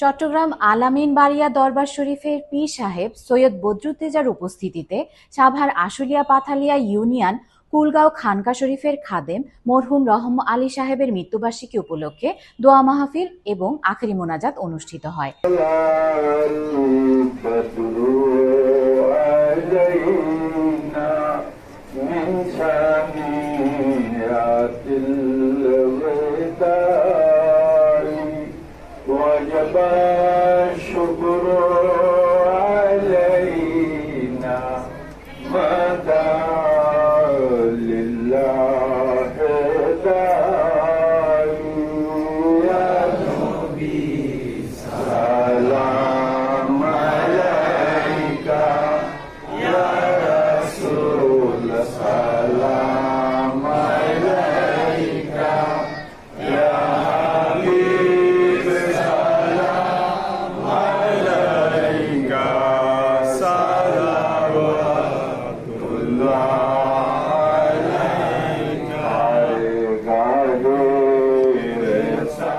চট্টগ্রাম আলামিন বাড়িয়া দরবার শরীফের পীর সাহেব সৈয়দ বদরুদ্দেজার উপস্থিতিতে সাভার আশুলিয়া পাথালিয়া ইউনিয়ন কুলগাঁও খানকা শরীফের খাদেম মরহুম রহম আলী সাহেবের মৃত্যুবার্ষিকী উপলক্ষে দোয়া মাহফিল এবং আখেরি মোনাজাত অনুষ্ঠিত হয় البدر علينا من ثنيات الشكر